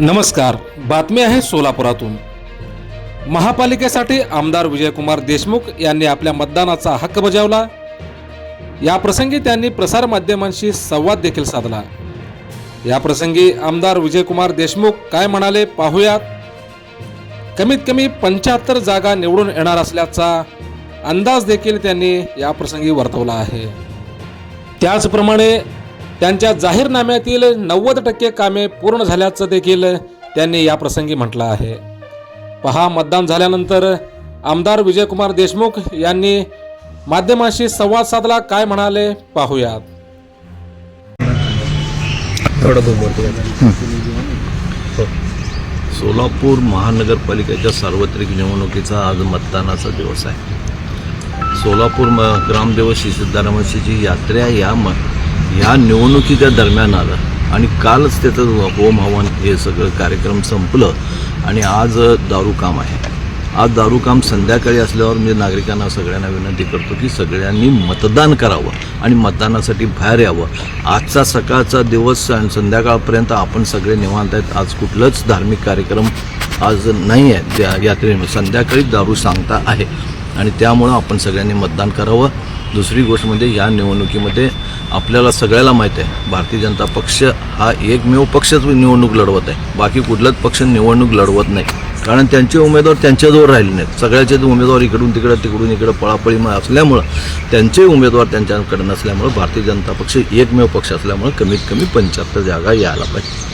नमस्कार बातमी आहे सोलापुरातून. महापालिकेसाठी आमदार विजयकुमार देशमुख यांनी आपल्या मतदानाचा हक्क बजावला. या प्रसंगी त्यांनी प्रसारमाध्यमांशी संवाद देखील साधला. या प्रसंगी आमदार विजयकुमार देशमुख काय म्हणाले पाहूयात. कमीत कमी पंच्याहत्तर जागा निवडून येणार असल्याचा अंदाज देखील त्यांनी या प्रसंगी वर्तवला आहे. त्याचप्रमाणे त्यांच्या जाहीरनाम्यातील नव्वद टक्के कामे पूर्ण झाल्याचं देखील त्यांनी या प्रसंगी म्हटलं आहे. पहा मतदान झाल्यानंतर आमदार विजयकुमार देशमुख यांनी माध्यमांशी संवाद साधला काय म्हणाले पाहूयात. हो. सोलापूर महानगरपालिकेच्या सार्वत्रिक निवडणुकीचा आज मतदानाचा दिवस आहे. सोलापूर ग्रामदेवशी ग्रामदेव श्री यात्रा या म ह्या निवडणुकीच्या दरम्यान आलं. आणि कालच त्याचं होम हवन हे सगळं कार्यक्रम संपलं आणि आज दारू काम आहे. आज दारू काम संध्याकाळी असल्यावर मी नागरिकांना सगळ्यांना विनंती करतो की सगळ्यांनी मतदान करावं आणि मतदानासाठी बाहेर यावं. आजचा सकाळचा दिवस आणि संध्याकाळपर्यंत आपण सगळे निवांत आहेत. आज कुठलंच धार्मिक कार्यक्रम आज नाही आहे. त्या यात्रेने संध्याकाळी दारू सांगता आहे. आणि त्यामुळं आपण सगळ्यांनी मतदान करावं. दुसरी गोष्ट म्हणजे या निवडणुकीमध्ये आपल्याला सगळ्याला माहीत आहे भारतीय जनता पक्ष हा एकमेव पक्षच निवडणूक लढवत आहे. बाकी कुठलाच पक्ष निवडणूक लढवत नाही. कारण त्यांचे उमेदवार त्यांच्याजवळ राहिले नाहीत. सगळ्याचे उमेदवार इकडून तिकडं तिकडून इकडं पळापळीमुळे असल्यामुळं त्यांचे उमेदवार त्यांच्याकडे नसल्यामुळं भारतीय जनता पक्ष एकमेव पक्ष असल्यामुळं कमीत कमी पंच्याहत्तर जागा यायला पाहिजे.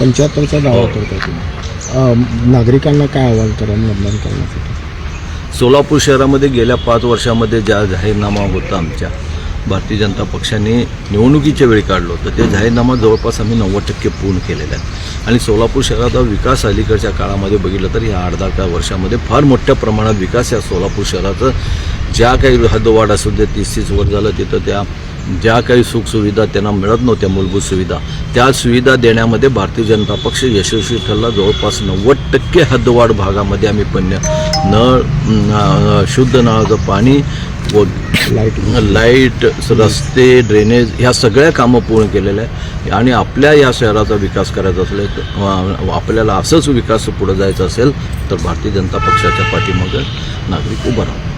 पंच्याहत्तरचा दावा करताय तुम्ही. अं, नागरिकांना काय आवाहन करा मतदान करण्यासाठी? सोलापूर शहरामध्ये गेल्या पाच वर्षामध्ये ज्या जाहीरनामा होता आमच्या भारतीय जनता पक्षाने निवडणुकीच्या वेळी काढलं होतं. ते जाहीरनामा जवळपास आम्ही नव्वद टक्के पूर्ण केलेला आहे. आणि सोलापूर शहराचा विकास अलीकडच्या काळामध्ये बघितलं तर या आठ दहा वर्षामध्ये फार मोठ्या प्रमाणात विकास या सोलापूर शहराचं. ज्या काही हद्दवाढ असू दे तीस तीस वर झालं तिथं त्या ज्या काही सुखसुविधा त्यांना मिळत नव्हत्या मूलभूत सुविधा त्या सुविधा देण्यामध्ये भारतीय जनता पक्ष यशस्वी ठरला. जवळपास नव्वद टक्के हद्दवाढ भागामध्ये आम्ही पण्य नळ न- शुद्ध नळाचं पाणी लाइट लाइट रस्ते ड्रेनेज ह्या सगळ्या कामं पूर्ण केलेल्या आहे आणि आपल्या या शहराचा विकास करायचा असेल तर, आपल्याला असंच विकास पुढे जायचा असेल तर भारतीय जनता पक्षाच्या पाठीमागं नागरिक उभं राहतात.